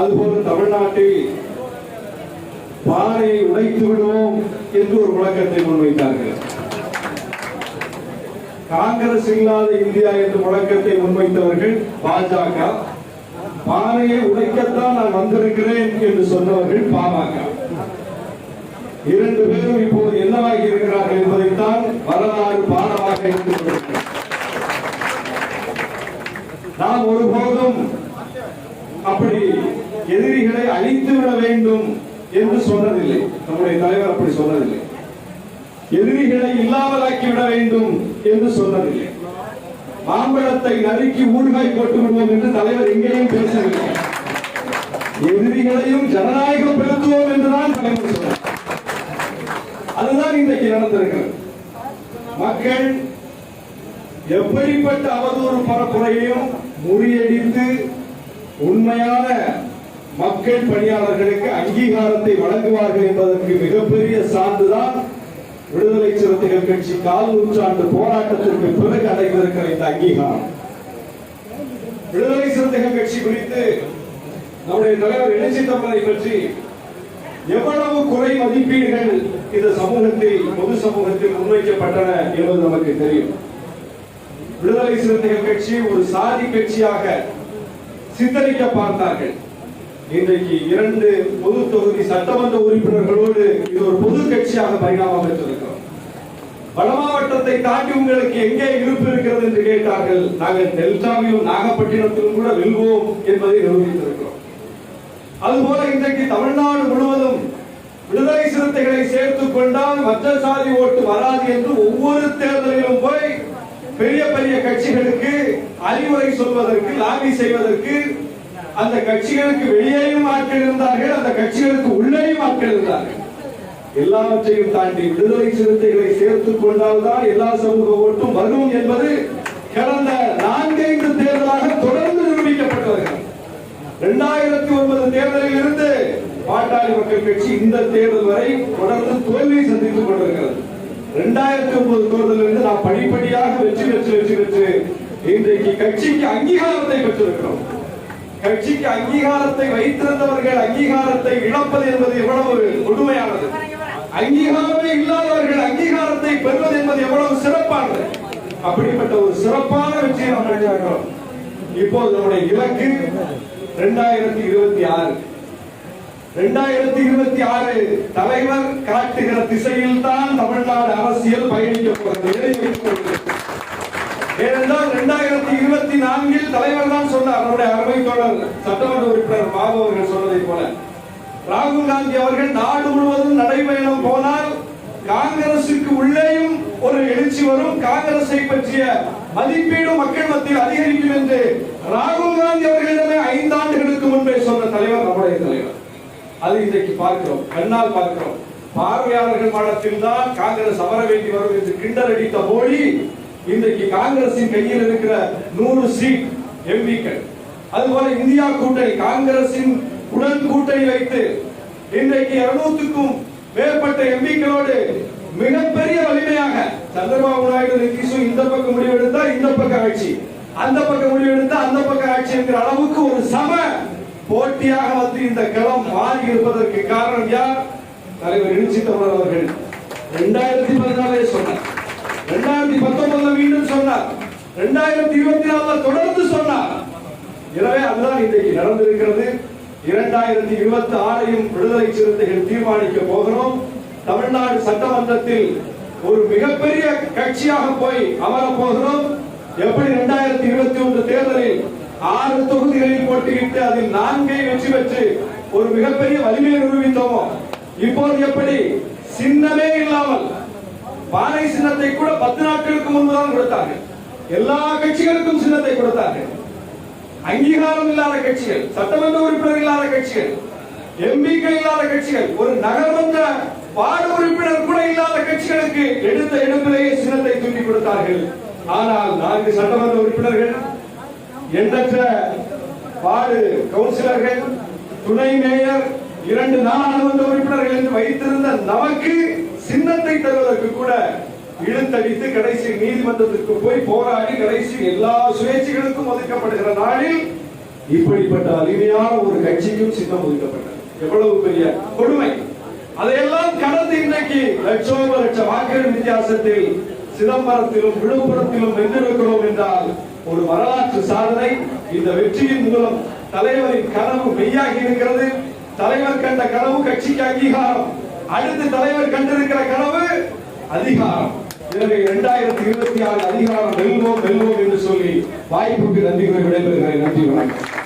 அதுபோல தமிழ்நாட்டில் பாறையை உடைத்து விடுவோம் என்று ஒரு முழக்கத்தை முன்வைத்தார்கள். காங்கிரஸ் இல்லாத இந்தியா என்ற முழக்கத்தை முன்வைத்தவர்கள் பாஜக. பாறையை உடைக்கத்தான் நான் வந்திருக்கிறேன் என்று சொன்னவர்கள் பாமக. இரண்டு பேரும் இப்போது என்னவாகி இருக்கிறார்கள் என்பதைத்தான் வரலாறு பாடமாக இருந்து நாம் ஒருபோதும் அப்படி எதிரிகளை அழித்து விட வேண்டும் என்று சொன்னதில்லை நம்முடைய தலைவர் அப்படி சொன்னதில்லை எதிரிகளை இல்லாமலாக்கி விட வேண்டும் என்று சொன்னதில்லை மாம்பழத்தை நறுக்கி ஊறுகாய் போட்டு விடுவோம் என்று தலைவர் எங்கேயும் பேசவில்லை. எதிரிகளையும் ஜனநாயகம் பெருத்துவோம் என்றுதான் தலைவர் சொன்னார். அதுதான் இன்றைக்கு நடந்திருக்கிறது. மக்கள் எப்படிப்பட்ட அவதூறு பரப்புரையையும் முறியடித்து உண்மையான மக்கள் பணியாளர்களுக்கு அங்கீகாரத்தை வழங்குவார்கள் என்பதற்கு மிகப்பெரிய சான்றுதான் விடுதலை சிறுத்தைகள் கட்சி கால் நூற்றாண்டு போராட்டத்திற்கு பிறகு அடைந்திருக்கிற இந்த அங்கீகாரம். விடுதலை சிறுத்தைகள் கட்சி குறித்து நம்முடைய தலைவர் எழுச்சி தமிழரை பற்றி எவ்வளவு குறை மதிப்பீடுகள் இந்த சமூகத்தில் பொது சமூகத்தில் முன்வைக்கப்பட்டன என்பது நமக்கு தெரியும். விடுதலை சிறுத்தைகள் கட்சி ஒரு சாதி கட்சியாக சித்தரிக்க பார்த்தார்கள். இன்றைக்கு இரண்டு பொது தொகுதி சட்டமன்ற உறுப்பினர்களோடு இது ஒரு பொது கட்சியாக பரிணாமம் பெற்றிருக்கிறோம். வட மாவட்டத்தை தாண்டி உங்களுக்கு எங்கே இருப்பு இருக்கிறது என்று கேட்டார்கள் நாங்கள் டெல்டாவிலும் நாகப்பட்டினத்திலும் கூட வெல்வோம் என்பதை நிரூபித்திருக்கிறோம். அதுபோல இன்றைக்கு தமிழ்நாடு முழுவதும் விடுதலை சிறுத்தைகளை சேர்த்துக் கொண்டால் மற்ற சாதி ஓட்டு வராது என்று ஒவ்வொரு தேர்தலிலும் போய் பெரிய பெரிய கட்சிகளுக்கு அறிவுரை சொல்வதற்கு லாபி செய்வதற்கு அந்த கட்சிகளுக்கு வெளியேயும் ஆட்கள் இருந்தார்கள் அந்த கட்சிகளுக்கு உள்ளேயும் ஆட்கள் இருந்தார்கள் எல்லாவற்றையும் தாண்டி விடுதலை சிறுத்தைகளை சேர்த்துக் கொண்டால்தான் எல்லா சமூக ஓட்டும் வரும் என்பது கடந்த நான்கைந்து தேர்தலாக தொடர்ந்து நிரூபிக்கப்பட்டு வருகிறது இரண்டாயிரத்தி ஒன்பது தேர்தலில் இருந்து பாட்டாளி மக்கள் கட்சி இந்த தேர்தல் வரை தொடர்ந்து தோல்வியை சந்தித்துக் கொண்டிருக்கிறது. இரண்டாயிரத்தி ஒன்பது தேர்தலில் இருந்து நாம் படிப்படியாக வெற்றி வெற்றி வெற்றி வெற்றி இன்றைக்கு கட்சிக்கு அங்கீகாரத்தை பெற்றிருக்கிறோம். கட்சிக்கு அங்கீகாரத்தை வைத்திருந்தவர்கள் அங்கீகாரத்தை இழப்பது என்பது எவ்வளவு கொடுமையானது? அங்கீகாரமே இல்லாதவர்கள் அங்கீகாரத்தை பெறுவது என்பது எவ்வளவு சிறப்பானது? அப்படிப்பட்ட ஒரு சிறப்பான வெற்றியை நாம் அடைஞ்சிருக்கிறோம். இப்போது நம்முடைய இலக்கு இரண்டாயிரத்தி இருபத்தி ஆறு. இரண்டாயிரத்தி இருபத்தி ஆறு தலைவர் காட்டுகிற திசையில் தான் தமிழ்நாடு அரசியல் பயணிக்க போகிறது. ஏனென்றால் இரண்டாயிரத்தி இருபத்தி நான்கில் தலைவர் தான் சொன்னார் நம்முடைய அருமை தோழர் சட்டமன்ற உறுப்பினர் பாபு அவர்கள் சொன்னதை போல. ராகுல் காந்தி அவர்கள் நாடு முழுவதும் நடைபயணம் போனால் காங்கிரசுக்கு உள்ளேயும் ஒரு எழுச்சி வரும். காங்கிரஸை பற்றிய மதிப்பீடு மக்கள் மத்தியில் அதிகரிக்கும் என்று ராகுல் காந்தி அவர்களிடமே ஐந்தாண்டுகளுக்கு முன்பே சொன்ன தலைவர் நம்முடைய தலைவர். அது இன்றைக்கு பார்க்கிறோம் கண்ணால் பார்க்கிறோம். பார்வையாளர்கள் மடத்தில் தான் காங்கிரஸ் அமர வேண்டி வரும் என்று கிண்டல் அடித்த மோடி இன்றைக்கு காங்கிரசின் கையில் இருக்கிற நூறு சீட் எம்பிக்கள். அதுபோல இந்தியா கூட்டணி காங்கிரசின் உடன் கூட்டணி வைத்து இன்றைக்கு இருநூத்துக்கும் மேற்பட்ட எம்பிக்களோடு மிகப்பெரிய வலிமையாக சந்திரபாபு நாயுடு நிதிஷும் இந்த பக்கம் முடிவெடுத்தா இந்த பக்கம் ஆட்சி. அந்த பக்கம் முடிவெடுத்தா அந்த பக்கம் ஆட்சி என்கிற அளவுக்கு ஒரு சம போட்டியாக வந்து இந்த களம் மாறி இருப்பதற்கு காரணம் யார்? தலைவர் எழுச்சி தமிழர் அவர்கள். இரண்டாயிரத்தி பதினாலே சொன்னார். ரெண்டாயிரத்தி பத்தொன்பதுல மீண்டும் சொன்னார். ரெண்டாயிரத்தி இருபத்தி நாலுல தொடர்ந்து சொன்னார். எனவே அதுதான் இன்றைக்கு நடந்திருக்கிறது. இரண்டாயிரத்தி இருபத்தி ஆறையும் விடுதலை சிறுத்தைகள் தீர்மானிக்க போகிறோம். தமிழ்நாடு சட்டமன்றத்தில் ஒரு மிகப்பெரிய கட்சியாக போய் அமரப் போகிறோம். எப்படி இரண்டாயிரத்தி இருபத்தி ஒன்று தேர்தலில் ஆறு தொகுதிகளில் போட்டியிட்டு அதில் நான்கை வெற்றி பெற்று ஒரு மிகப்பெரிய வலிமையை நிரூபித்தோமோ? இப்போது எப்படி சின்னமே இல்லாமல் பானை சின்னத்தை கூட பத்து நாட்களுக்கு முன்புதான் கொடுத்தார்கள். எல்லா கட்சிகளுக்கும் சின்னத்தை கொடுத்தார்கள். அங்கீகாரம் இல்லாத கட்சிகள் சட்டமன்ற உறுப்பினர் இல்லாத கட்சிகள் எம்பிக்கள் இல்லாத கட்சிகள் ஒரு நகர்மன்ற வார்டு உறுப்பினர் கூட இல்லாத கட்சிகளுக்கு எடுத்த இடத்திலேயே சின்னத்தை தூண்டி கொடுத்தார்கள். ஆனால் நான்கு சட்டமன்ற உறுப்பினர்கள் எண்ணற்ற வார்டு கவுன்சிலர்கள் துணை மேயர் இரண்டு நாடாளுமன்ற உறுப்பினர்கள் என்று வைத்திருந்த நமக்கு சின்னத்தை தருவதற்கு கூட இழுத்தடித்து கடைசி நீதிமன்றத்திற்கு போய் போராடி கடைசி எல்லா சுயேட்சைகளுக்கும் ஒதுக்கப்படுகிற நாளில் இப்படிப்பட்ட அருமையான ஒரு கட்சிக்கும் சின்னம் ஒதுக்கப்பட்டது. எவ்வளவு பெரிய கொடுமை. அதையெல்லாம் கடந்து இன்னைக்கு லட்சோப லட்ச வாக்குகள் வித்தியாசத்தில் சிதம்பரத்திலும் விழுப்புரத்திலும் வென்றிருக்கிறோம் என்றால் ஒரு வரலாற்று சாதனை. இந்த வெற்றியின் மூலம் தலைவரின் கனவு மெய்யாகி இருக்கிறது. தலைவர் கண்ட கனவு கட்சிக்கு அங்கீகாரம். அடுத்த தலைவர் கண்டிருக்கிற கனவு அதிகாரம். எனவே இரண்டாயிரத்தி இருபத்தி ஆறு அதிகாரம் வெல்வோம் வெல்வோம் என்று சொல்லி வாய்ப்புக்கு நன்றி விடைபெறுகிறேன். நன்றி வணக்கம்.